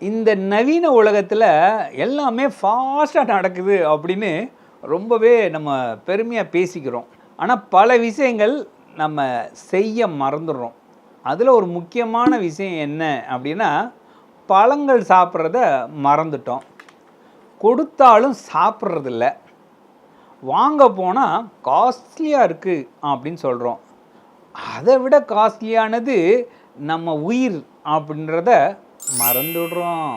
இந்த நவீன உலகத்தில் எல்லாமே ஃபாஸ்ட்டாக நடக்குது அப்படின்னு ரொம்பவே நம்ம பெருமையாக பேசிக்கிறோம். ஆனால் பல விஷயங்கள் நம்ம செய்ய மறந்துடுறோம். அதில் ஒரு முக்கியமான விஷயம் என்ன அப்படின்னா பழங்கள் சாப்பிட்றத மறந்துட்டோம். கொடுத்தாலும் சாப்பிட்றதில்ல. வாங்க போனால் காஸ்ட்லியாக இருக்குது அப்படின்னு சொல்கிறோம் அதை விட காஸ்ட்லியானது நம்ம உயிர் அப்படின்றத மறந்துடுறோம்.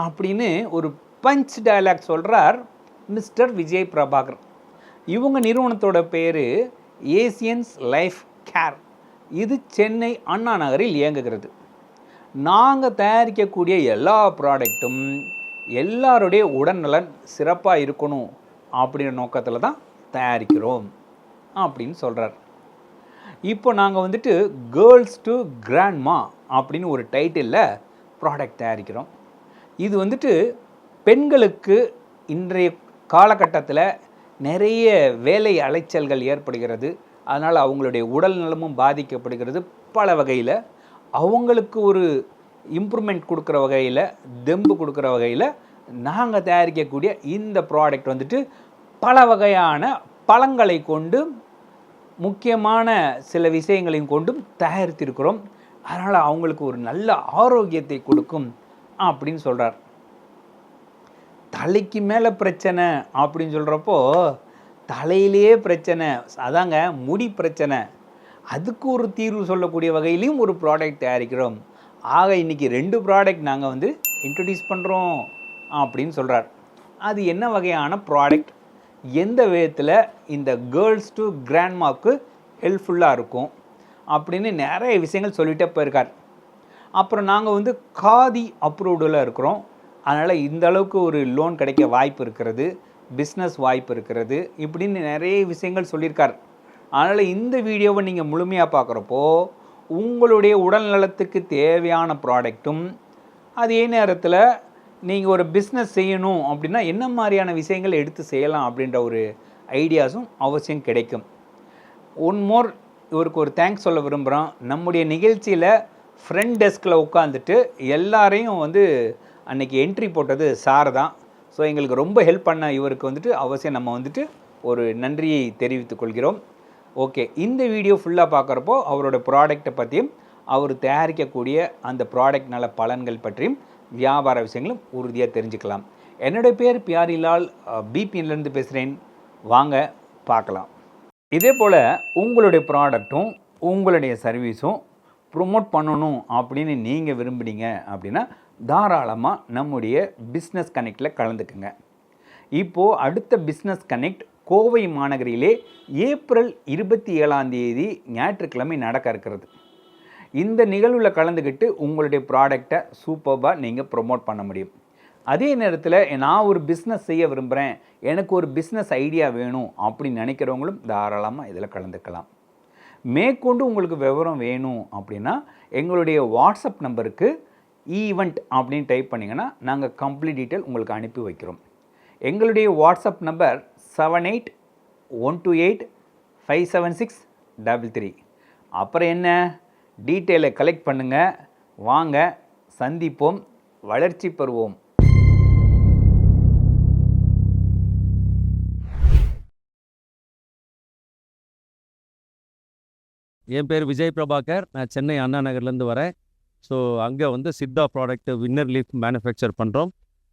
அப்படின்னு ஒரு பஞ்ச் டைலாக் சொல்கிறார் மிஸ்டர் விஜய் பிரபாகர். இவங்க நிறுவனத்தோட பேர் ஏசியன்ஸ் லைஃப் கேர் இது சென்னை அண்ணா நகரில் இயங்குகிறது. நாங்கள் தயாரிக்கக்கூடிய எல்லா ப்ராடக்ட்டும் எல்லாருடைய உடல்நலன் சிறப்பாக இருக்கணும் அப்படின்ற நோக்கத்தில் தான் தயாரிக்கிறோம் அப்படின்னு சொல்கிறார் இப்போ நாங்கள் வந்துட்டு கேர்ள்ஸ் டு கிராண்ட்மா அப்படின்னு ஒரு டைட்டிலில் ப்ராடக்ட் தயாரிக்கிறோம். இது வந்துட்டு பெண்களுக்கு இன்றைய காலகட்டத்தில் நிறைய வேலை அலைச்சல்கள் ஏற்படுகிறது. அதனால் அவங்களுடைய உடல் நலமும் பாதிக்கப்படுகிறது. பல வகையில் அவங்களுக்கு ஒரு இம்ப்ரூவ்மெண்ட் கொடுக்குற வகையில் தெம்பு கொடுக்குற வகையில் நாங்கள் தயாரிக்கக்கூடிய இந்த ப்ராடக்ட் வந்துட்டு பல வகையான பழங்களை கொண்டு முக்கியமான சில விஷயங்களையும் கொண்டும் தயாரித்திருக்கிறோம். அதனால் அவங்களுக்கு ஒரு நல்ல ஆரோக்கியத்தை கொடுக்கும் அப்படின்னு சொல்கிறார் தலைக்கு மேலே பிரச்சனை அப்படின்னு சொல்கிறப்போ தலையிலேயே பிரச்சனை அதாங்க முடி பிரச்சனை. அதுக்கு ஒரு தீர்வு சொல்லக்கூடிய வகையிலையும் ஒரு ப்ராடக்ட் தயாரிக்கிறோம். ஆக இன்றைக்கி ரெண்டு ப்ராடக்ட் நாங்கள் வந்து இன்ட்ரடியூஸ் பண்ணுறோம் அப்படின்னு சொல்கிறார் அது என்ன வகையான ப்ராடக்ட் எந்த விதத்தில் இந்த கேர்ள்ஸ் டு கிராண்ட்மாவுக்கு ஹெல்ப்ஃபுல்லாக இருக்கும்? அப்படின்னு நிறைய விஷயங்கள் சொல்லிகிட்டே போயிருக்கார். அப்புறம் நாங்கள் வந்து காதி அப்ரூவ்டில் இருக்கிறோம். அதனால் இந்த அளவுக்கு ஒரு லோன் கிடைக்க வாய்ப்பு இருக்கிறது பிஸ்னஸ் வாய்ப்பு இருக்கிறது இப்படின்னு நிறைய விஷயங்கள் சொல்லியிருக்கார். அதனால் இந்த வீடியோவை நீங்கள் முழுமையாக பார்க்குறப்போ உங்களுடைய உடல் நலத்துக்கு தேவையான ப்ராடக்ட்டும் அதே நேரத்தில் நீங்கள் ஒரு பிஸ்னஸ் செய்யணும் அப்படின்னா என்ன மாதிரியான விஷயங்கள் எடுத்து செய்யலாம் அப்படின்ற ஒரு ஐடியாஸும் அவசியம் கிடைக்கும். ஒன் மோர் இவருக்கு ஒரு தேங்க்ஸ் சொல்ல விரும்புகிறோம் நம்முடைய நிகழ்ச்சியில் ஃப்ரண்ட் டெஸ்கில் உட்காந்துட்டு எல்லாரையும் வந்து அன்றைக்கி என்ட்ரி போட்டது சார் தான். ஸோ எங்களுக்கு ரொம்ப ஹெல்ப் பண்ண இவருக்கு வந்துட்டு அவசியம் நம்ம வந்துட்டு ஒரு நன்றியை தெரிவித்துக் கொள்கிறோம். ஓகே இந்த வீடியோ ஃபுல்லாக பார்க்குறப்போ அவரோட ப்ராடக்ட்டை பற்றியும் அவர் தயாரிக்கக்கூடிய அந்த ப்ராடக்ட் நல்ல பலன்கள் பற்றியும் வியாபார விஷயங்களும் உறுதியாக தெரிஞ்சுக்கலாம். என்னுடைய பேர் பியாரிலால் பிபின்லேருந்து பேசுகிறேன் வாங்க பார்க்கலாம். இதே போல் உங்களுடைய ப்ராடக்ட்டும் உங்களுடைய சர்வீஸும் ப்ரொமோட் பண்ணணும் அப்படின்னு நீங்கள் விரும்புனீங்க அப்படின்னா தாராளமாக நம்முடைய பிஸ்னஸ் கனெக்டில் கலந்துக்குங்க. இப்போது அடுத்த பிஸ்னஸ் கனெக்ட் கோவை மாநகரிலே ஏப்ரல் இருபத்தி ஏழாம் தேதி ஞாயிற்றுக்கிழமை நடக்க இருக்கிறது. இந்த நிகழ்வில் கலந்துக்கிட்டு உங்களுடைய ப்ராடக்டை சூப்பராக நீங்கள் ப்ரொமோட் பண்ண முடியும். அதே நேரத்தில் நான் ஒரு பிஸ்னஸ் செய்ய விரும்புகிறேன் எனக்கு ஒரு பிஸ்னஸ் ஐடியா வேணும் அப்படின்னு நினைக்கிறவங்களும் தாராளமாக இதில் கலந்துக்கலாம். மேற்கொண்டு உங்களுக்கு விவரம் வேணும் அப்படின்னா எங்களுடைய வாட்ஸ்அப் நம்பருக்கு ஈவெண்ட் அப்படின்னு டைப் பண்ணிங்கன்னா நாங்கள் கம்ப்ளீட் டீட்டெயில் உங்களுக்கு அனுப்பி வைக்கிறோம். எங்களுடைய WhatsApp number seven eight one two eight five seven six double three அப்புறம் என்ன? டீட்டெயிலை கலெக்ட் பண்ணுங்கள் வாங்க சந்திப்போம் வளர்ச்சி பெறுவோம். என் பேர் விஜய் பிரபாகர். நான் சென்னை அண்ணா நகர்லேருந்து வரேன். ஸோ அங்கே வந்து Siddha product winner leaf manufacture பண்ணுறோம்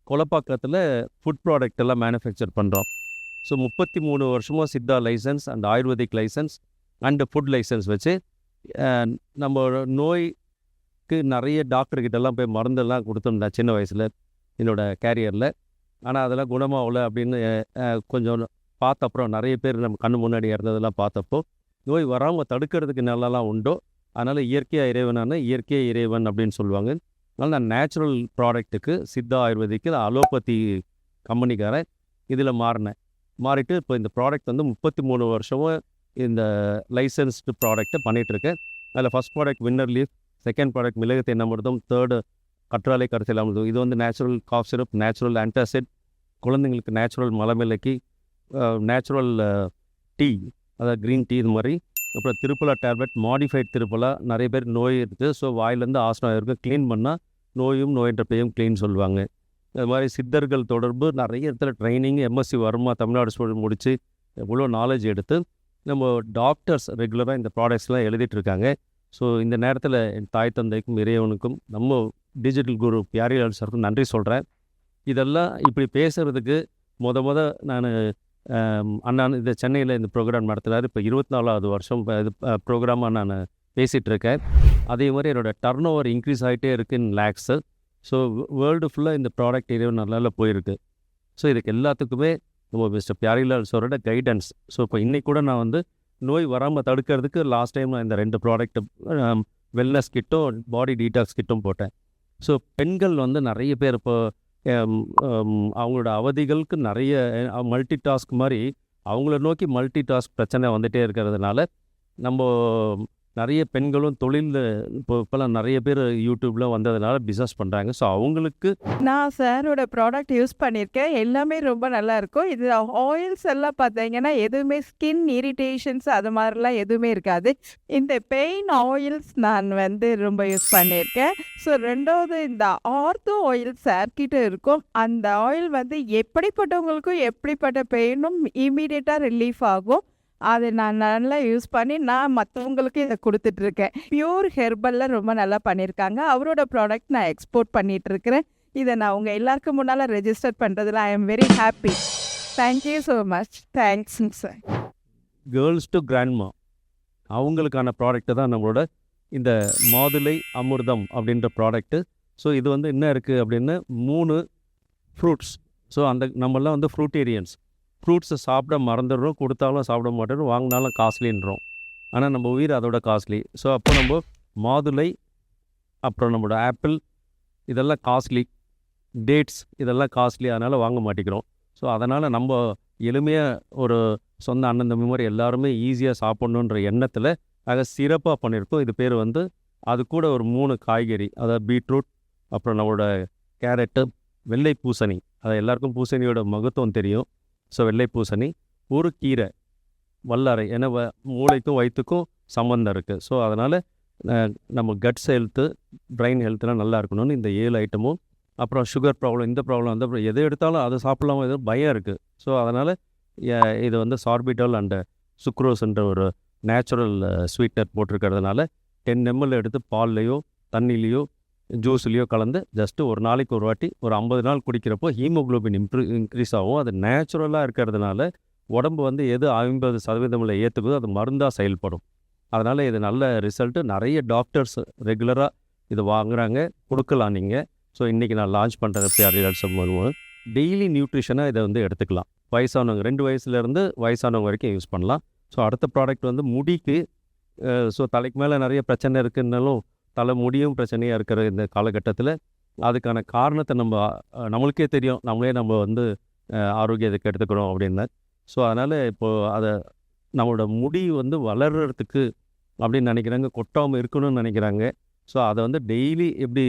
கொலப்பாக்கத்தில் ஃபுட் ப்ராடக்ட் எல்லாம் மேனுஃபேக்சர் பண்ணுறோம் ஸோ முப்பத்தி மூணு வருஷமும் Siddha licence and Ayurvedic licence and food licence வச்சு நம்ம நோய்க்கு நிறைய டாக்டர்கிட்டலாம் போய் மருந்தெல்லாம் கொடுத்துருந்தேன் சின்ன வயசில் என்னோடய கேரியரில் ஆனால் அதெல்லாம் குணமாகல அப்படின்னு கொஞ்சம் பார்த்த அப்புறம் நிறைய பேர் நம்ம கண்ணு முன்னாடி இறந்ததெல்லாம் பார்த்தப்போ நோய் வராமல் தடுக்கிறதுக்கு நல்லலாம் உண்டோ? அதனால் இயற்கையாக இறைவனான இயற்கை இறைவன் அப்படின்னு சொல்லுவாங்க. அதனால் நான் நேச்சுரல் ப்ராடக்ட்டுக்கு சித்தா ஆயுர்வேதிக்கு அலோபதி கம்பெனிக்காரன். இதில் மாறினேன். மாறிட்டு இப்போ இந்த ப்ராடக்ட் வந்து முப்பத்தி மூணு வருஷமும் இந்த லைசன்ஸ்டு ப்ராடக்ட்டை பண்ணிகிட்ருக்கேன் அதில் first product winner leaf second product மிளகு தென்னமிர்தம் தேர்டு கற்றாழை கருத்தில் அமிர்தம். இது வந்து natural cough syrup natural antacid குழந்தைங்களுக்கு நேச்சுரல் மலமிளக்கி நேச்சுரல் டீ அதாவது க்ரீன் டீ இது மாதிரி. அப்புறம் திருப்பலா டேப்லெட் மாடிஃபைட் திருப்பலா நிறைய பேர் நோய் இருக்குது ஸோ வாயிலேருந்து ஆசனம் இருக்குது க்ளீன் பண்ணால் நோயும் நோயற்ற பெயும் க்ளீன் சொல்லுவாங்க. அது மாதிரி சித்தர்கள் தொடர்பு நிறைய இடத்துல ட்ரைனிங் எம்எஸ்சி வருமா தமிழ்நாடு சூழல் முடித்து எவ்வளோ நாலேஜ் எடுத்து நம்ம டாக்டர்ஸ் ரெகுலராக இந்த ப்ராடக்ட்ஸ்லாம் எழுதிட்டுருக்காங்க ஸோ இந்த நேரத்தில் என் தாய் தந்தைக்கும் இறைவனுக்கும் நம்ம டிஜிட்டல் குரு பியாரிலால் சாருக்கும் நன்றி சொல்கிறேன் இதெல்லாம் இப்படி பேசுகிறதுக்கு முத முத நான் அண்ணா இந்த சென்னையில் இந்த ப்ரோக்ராம் நடத்துகிறாரு இப்போ இருபத்தி நாலாவது வருஷம் இது ப்ரோக்ராமாக நான் பேசிகிட்டு இருக்கேன் அதே மாதிரி என்னோடய டர்ன் ஓவர் இன்க்ரீஸ் ஆகிட்டே இருக்குது இன் லேக்ஸு ஸோ வேர்ல்டு ஃபுல்லாக இந்த ப்ராடக்ட் ஏரியா நல்லா போயிருக்கு. ஸோ இதுக்கு எல்லாத்துக்குமே நம்ம மிஸ்டர் பியாரிலால் சாரோட கைடன்ஸ் ஸோ இப்போ இன்றைக்கி கூட நான் வந்து நோய் வராமல் தடுக்கிறதுக்கு லாஸ்ட் டைம் நான் இந்த ரெண்டு ப்ராடக்ட்டு வெல்னஸ் கிட்டும் பாடி டீடாக்ஸ் கிட்டும் போட்டேன். ஸோ பெண்கள் வந்து நிறைய பேர் இப்போ அவங்களோட அவதிகளுக்கு நிறைய மல்டி டாஸ்க் மாதிரி அவங்கள நோக்கி மல்டி டாஸ்க் பிரச்சனை வந்துகிட்டே இருக்கிறதுனால நம்ம நிறைய பெண்களும் தொழிலில் இப்போ இப்போலாம் நிறைய பேர் யூடியூப்பில் வந்ததுனால பிஸ்னஸ் பண்ணுறாங்க ஸோ அவங்களுக்கு நான் சாரோட ப்ராடக்ட் யூஸ் பண்ணியிருக்கேன். எல்லாமே ரொம்ப நல்லா இருக்கும். இது ஆயில்ஸ் எல்லாம் பார்த்தீங்கன்னா எதுவுமே ஸ்கின் இரிட்டேஷன்ஸ் அது மாதிரிலாம் எதுவுமே இருக்காது. இந்த பெயின் ஆயில்ஸ் நான் வந்து ரொம்ப யூஸ் பண்ணியிருக்கேன். ஸோ ரெண்டாவது இந்த ஆர்த்தோ ஆயில் சார்கிட்ட இருக்கும். அந்த ஆயில் வந்து எப்படிப்பட்டவங்களுக்கும் எப்படிப்பட்ட பெயினும் இமீடியட்டாக ரிலீஃப் ஆகும். அதை நான் நல்லா யூஸ் பண்ணி நான் மற்றவங்களுக்கு இதை கொடுத்துட்ருக்கேன். பியூர் ஹெர்பலில் ரொம்ப நல்லா பண்ணியிருக்காங்க அவரோட ப்ராடக்ட் நான் எக்ஸ்போர்ட் பண்ணிகிட்ருக்கிறேன் இதை நான் உங்கள் எல்லாருக்கும் முன்னால் ரெஜிஸ்டர் பண்ணுறதுல I am very happy thank you so much தேங்க்ஸுங்க சார் கேர்ள்ஸ் டு கிராண்ட்மா அவங்களுக்கான ப்ராடக்ட்டு தான் நம்மளோட இந்த மாதுளை அமிர்தம் அப்படின்ற ப்ராடக்ட்டு ஸோ இது வந்து என்ன இருக்குது அப்படின்னு மூணு ஃப்ரூட்ஸ் ஸோ அந்த நம்மளாம் வந்து ஃப்ரூட்டேரியன்ஸ் ஃப்ரூட்ஸை சாப்பிட மறந்துடுறோம் கொடுத்தாலும் சாப்பிட மாட்டோம் வாங்கினாலும் காஸ்ட்லின்றோம் ஆனால் நம்ம உயிர் அதோட காஸ்ட்லி ஸோ அப்போ நம்ம மாதுளை அப்புறம் நம்மளோட ஆப்பிள் இதெல்லாம் காஸ்ட்லி டேட்ஸ் இதெல்லாம் காஸ்ட்லி அதனால் வாங்க மாட்டேங்கிறோம். ஸோ அதனால் நம்ம எளிமையாக ஒரு சொந்த அண்ணன் தம்பி மாதிரி எல்லாருமே ஈஸியாக சாப்பிட்ணுன்ற எண்ணத்தில் அதை சிறப்பாக பண்ணியிருக்கோம். இது பேர் வந்து அது கூட ஒரு மூணு காய்கறி. அதாவது பீட்ரூட் அப்புறம் நம்மளோட கேரட்டு வெள்ளை பூசணி. அது எல்லாருக்கும் பூசணியோட மகத்துவம் தெரியும். ஸோ வெள்ளை பூசணி ஒரு கீரை வல்லாரை ஏன்னா வ- மூளைக்கும் வயிற்றுக்கும் சம்மந்தம் இருக்குது ஸோ அதனால் நம்ம கட்ஸ் ஹெல்த்து பிரெயின் ஹெல்த்லாம் நல்லா இருக்கணும்னு இந்த ஏழு ஐட்டமும் அப்புறம் சுகர் ப்ராப்ளம் இந்த ப்ராப்ளம் அந்த problem, எது எடுத்தாலும் அதை சாப்பிடலாம் எதுவும் பயம் இருக்குது ஸோ அதனால் இது வந்து சார்பிட்டல் அண்ட் சுக்ரோஸ்ன்ற ஒரு நேச்சுரல் ஸ்வீட்னர் போட்டிருக்கிறதுனால டென் எம்எல் எடுத்து பால்லையோ தண்ணிலேயோ ஜூஸ்லேயோ கலந்து ஜஸ்ட்டு ஒரு நாளைக்கு ஒரு வாட்டி ஒரு ஐம்பது நாள் குடிக்கிறப்போ ஹீமோகுளோபின் இம்ப்ரூ இன்க்ரீஸ் ஆகும். அது நேச்சுரலாக இருக்கிறதுனால உடம்பு வந்து எது ஐம்பது சதவீதமில் ஏற்றுக்குதோ அது மருந்தாக செயல்படும். அதனால் இது நல்ல ரிசல்ட்டு நிறைய டாக்டர்ஸ் ரெகுலராக இது வாங்குறாங்க. கொடுக்கலாம் நீங்கள் ஸோ இன்றைக்கி நான் லான்ச் பண்ணுறது ரிசல்ட்ஸ் வருவோம் டெய்லி நியூட்ரிஷனாக இதை வந்து எடுத்துக்கலாம். வயசானவங்க ரெண்டு வயசுலேருந்து வயசானவங்க வரைக்கும் யூஸ் பண்ணலாம். ஸோ அடுத்த ப்ராடக்ட் வந்து முடிக்கு ஸோ தலைக்கு மேலே நிறைய பிரச்சனை இருக்குன்னாலும் தலை முடியும் பிரச்சனையாக இருக்கிற இந்த காலகட்டத்தில் அதுக்கான காரணத்தை நம்ம நம்மளுக்கே தெரியும். நம்மளே நம்ம வந்து ஆரோக்கியத்துக்கு எடுத்துக்கிறோம் அப்படின்னு. ஸோ அதனால் இப்போது அதை நம்மளோட முடி வந்து வளர்கிறதுக்கு அப்படின்னு நினைக்கிறாங்க. கொட்டாமல் இருக்கணும்னு நினைக்கிறாங்க. ஸோ அதை வந்து டெய்லி எப்படி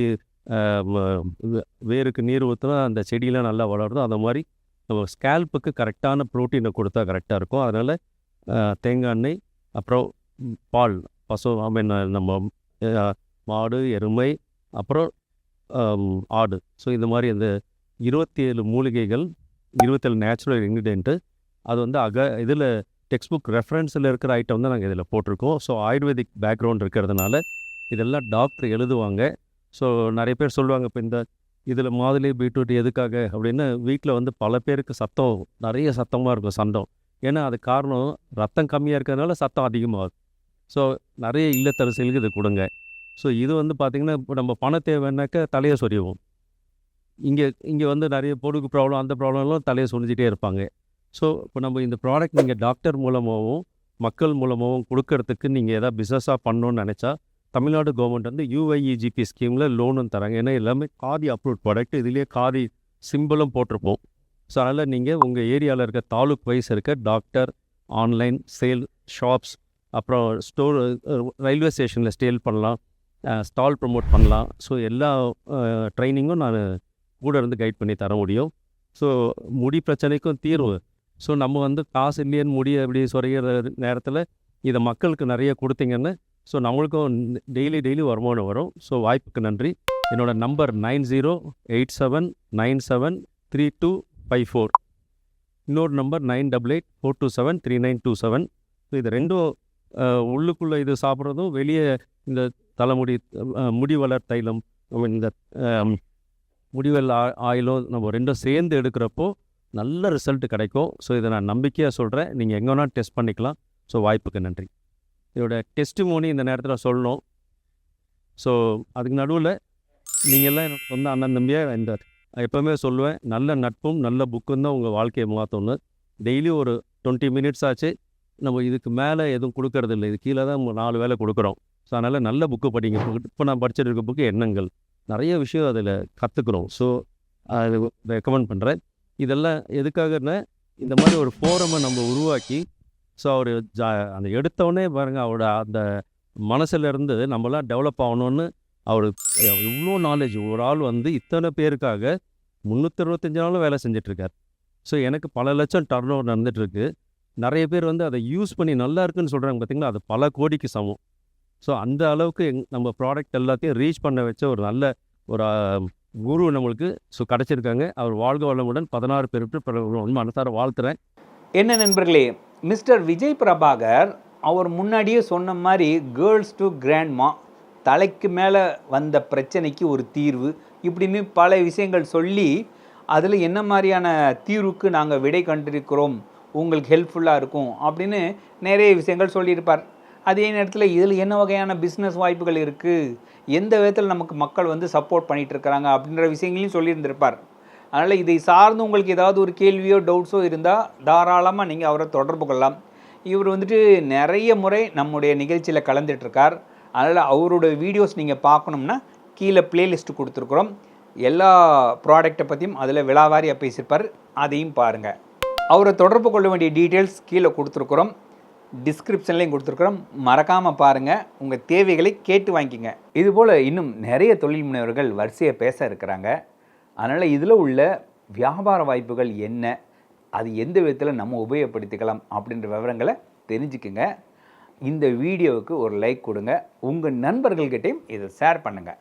வேருக்கு நீர் ஊற்றினா அந்த செடியெலாம் நல்லா வளருதோ அந்த மாதிரி நம்ம ஸ்கேல்ப்புக்கு கரெக்டான ப்ரோட்டீனை கொடுத்தா கரெக்டாக இருக்கும். அதனால் தேங்காய் எண்ணெய் அப்புறம் பால் பசு ஐ மீன் நம்ம மாடு எருமை அப்புறம் ஆடு. ஸோ இந்த மாதிரி அந்த இருபத்தி ஏழு மூலிகைகள் இருபத்தேழு நேச்சுரல் இன்க்ரீடியண்ட்டு அது வந்து அக இதில் டெக்ஸ்ட் புக் ரெஃபரன்ஸில் இருக்கிற ஐட்டம் தான் நாங்கள் இதில் போட்டிருக்கோம். ஸோ ஆயுர்வேதிக் பேக்ரவுண்ட் இருக்கிறதுனால இதெல்லாம் டாக்டர் எழுதுவாங்க. ஸோ நிறைய பேர் சொல்லுவாங்க இப்போ இந்த இதில் மாதுளை பீட்ரூட் எதுக்காக? அப்படின்னு வீட்டில் வந்து பல பேருக்கு சத்தம் நிறைய சத்தமாக இருக்கும் சண்டம் ஏன்னா அது காரணம் ரத்தம் கம்மியாக இருக்கிறதுனால சத்தம் அதிகமாகும் ஸோ நிறைய இல்லத்தரசிகளுக்கு இது கொடுங்க. ஸோ இது வந்து பார்த்திங்கன்னா இப்போ நம்ம பண தேவைன்னாக்கா தலையை சொறிவோம் இங்கே இங்கே வந்து நிறைய பொடுகு ப்ராப்ளம் அந்த ப்ராப்ளம்லாம் தலையை சொரிஞ்சிட்டே இருப்பாங்க. ஸோ இப்போ நம்ம இந்த ப்ராடக்ட் நீங்கள் டாக்டர் மூலமாகவும் மக்கள் மூலமாகவும் கொடுக்கறதுக்கு நீங்கள் எதாவது பிஸ்னஸாக பண்ணணும்னு நினச்சா தமிழ்நாடு கவர்மெண்ட் வந்து யூஐஇஜிபி ஸ்கீமில் லோனும் தராங்க. ஏன்னா எல்லாமே காதி அப்ரூவ் ப்ராடக்ட் இதுலேயே காதி சிம்பிளும் போட்டிருப்போம். ஸோ அதனால் நீங்கள் உங்கள் ஏரியாவில் இருக்க தாலுக் வைஸ் இருக்க டாக்டர் ஆன்லைன் சேல் ஷாப்ஸ் அப்புறம் ஸ்டோர் ரயில்வே ஸ்டேஷனில் ஸ்டேல் பண்ணலாம். ஸ்டால் ப்ரமோட் பண்ணலாம். ஸோ எல்லா ட்ரைனிங்கும் நான் கூட இருந்து கைட் பண்ணி தர முடியும். ஸோ முடி பிரச்சனைக்கும் தீர்வு. ஸோ நம்ம வந்து காசு இல்லையன்னு முடி அப்படி சொறைகிற நேரத்தில் இதை மக்களுக்கு நிறைய கொடுத்தீங்கன்னு ஸோ நம்மளுக்கும் டெய்லி டெய்லி வருமானம் வரும். ஸோ வாய்ப்புக்கு நன்றி. என்னோடய number nine zero eight seven nine seven three two five four இன்னொரு number nine double eight four two seven three nine two seven so இது ரெண்டும் உள்ளுக்குள்ளே இது சாப்பிட்றதும் வெளியே இந்த தலைமுடி முடி வளர் தைலம் இந்த முடிவல் ஆ- ஆயிலும் நம்ம ரெண்டும் சேர்ந்து எடுக்கிறப்போ நல்ல ரிசல்ட் கிடைக்கும். ஸோ இதை நான் நம்பிக்கையாக சொல்கிறேன் நீங்கள் எங்கே வேணால் டெஸ்ட் பண்ணிக்கலாம். ஸோ வாய்ப்புக்கு நன்றி. இதோட டெஸ்டிமோனி இந்த நேரத்தில் சொல்லணும். ஸோ அதுக்கு நடுவில் நீங்கள்லாம் எனக்கு வந்து அண்ணன் தம்பியாக இந்த எப்போவுமே சொல்லுவேன் நல்ல நட்பும் நல்ல புக்கும் தான் உங்கள் வாழ்க்கையை மாற்றணும் டெய்லி ஒரு டுவெண்ட்டி மினிட்ஸ் ஆச்சு. நம்ம இதுக்கு மேலே எதுவும் கொடுக்கறதில்ல. இது கீழே தான் நாலு வேலை கொடுக்குறோம். ஸோ அதனால் நல்ல புக்கு படிங்க. இப்போ நான் படிச்சிட்டு இருக்க புக்கு எண்ணங்கள். நிறைய விஷயம் அதில் கற்றுக்குறோம் ஸோ அது ரெக்கமெண்ட் பண்ணுறேன் இதெல்லாம் எதுக்காகன்னா இந்த மாதிரி ஒரு ஃபோரமை நம்ம உருவாக்கி ஸோ அவர் ஜா அந்த எடுத்தோடனே பாருங்கள் அவரோட அந்த மனசில் இருந்து நம்மளாம் டெவலப் ஆகணும்னு அவர் இவ்வளோ நாலேஜ் ஒரு ஆள் வந்து இத்தனை பேருக்காக முந்நூற்றி இருபத்தஞ்சு நாளும் வேலை செஞ்சிட்ருக்கார். ஸோ எனக்கு பல லட்சம் டர்ன் ஓவர் நடந்துகிட்ருக்கு நிறைய பேர் வந்து அதை யூஸ் பண்ணி நல்லா இருக்குன்னு சொல்கிறாங்க பார்த்தீங்கன்னா அது பல கோடிக்கு சமம். ஸோ அந்த அளவுக்கு எங் நம்ம ப்ராடக்ட் எல்லாத்தையும் ரீச் பண்ண வச்ச ஒரு நல்ல ஒரு குரு நம்மளுக்கு ஸோ கிடச்சிருக்காங்க. அவர் வாழ்க வளமுடன் பதினாறு பேருக்கு மனசார வாழ்த்துறேன். என்ன நண்பர்களே மிஸ்டர் விஜய் பிரபாகர் அவர் முன்னாடியே சொன்ன மாதிரி கேர்ள்ஸ் டு கிராண்ட்மா தலைக்கு மேலே வந்த பிரச்சனைக்கு ஒரு தீர்வு இப்படின்னு பல விஷயங்கள் சொல்லி அதில் என்ன மாதிரியான தீர்வுக்கு நாங்கள் விடை கண்டிருக்கிறோம் உங்களுக்கு ஹெல்ப்ஃபுல்லாக இருக்கும் அப்படின்னு நிறைய விஷயங்கள் சொல்லியிருப்பார். அதே நேரத்தில் இதில் என்ன வகையான பிஸ்னஸ் வாய்ப்புகள் இருக்குது எந்த விதத்தில் நமக்கு மக்கள் வந்து சப்போர்ட் பண்ணிகிட்டு இருக்கிறாங்க அப்படின்ற விஷயங்களையும் சொல்லியிருந்திருப்பார். அதனால் இதை சார்ந்து உங்களுக்கு ஏதாவது ஒரு கேள்வியோ டவுட்ஸோ இருந்தால் தாராளமாக நீங்கள் அவரை தொடர்பு கொள்ளலாம். இவர் வந்துட்டு நிறைய முறை நம்முடைய நிகழ்ச்சியில் கலந்துட்டுருக்கார். அதனால் அவரோட வீடியோஸ் நீங்கள் பார்க்கணும்னா கீழே பிளேலிஸ்ட் கொடுத்துருக்குறோம். எல்லா ப்ராடக்டை பற்றியும் அதில் விழாவாரியாக பேசியிருப்பார். அதையும் பாருங்கள் அவரை தொடர்பு கொள்ள வேண்டிய டீட்டெயில்ஸ் கீழே கொடுத்துருக்குறோம். டிஸ்கிரிப்ஷன்லேயும் கொடுத்துருக்குறோம். மறக்காமல் பாருங்கள் உங்கள் தேவைகளை கேட்டு வாங்கிக்கிங்க. இதுபோல் இன்னும் நிறைய தொழில் முனைவர்கள் வரிசையை பேச இருக்கிறாங்க. அதனால் இதில் உள்ள வியாபார வாய்ப்புகள் என்ன? அது எந்த விதத்தில் நம்ம உபயோகப்படுத்திக்கலாம் அப்படின்ற விவரங்களை தெரிஞ்சுக்குங்க. இந்த வீடியோவுக்கு ஒரு லைக் கொடுங்க. உங்கள் நண்பர்கள்கிட்டையும் இதை ஷேர் பண்ணுங்கள்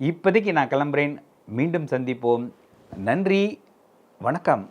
இப்போதைக்கு நான் கிளம்புறேன். மீண்டும் சந்திப்போம். நன்றி. வணக்கம்.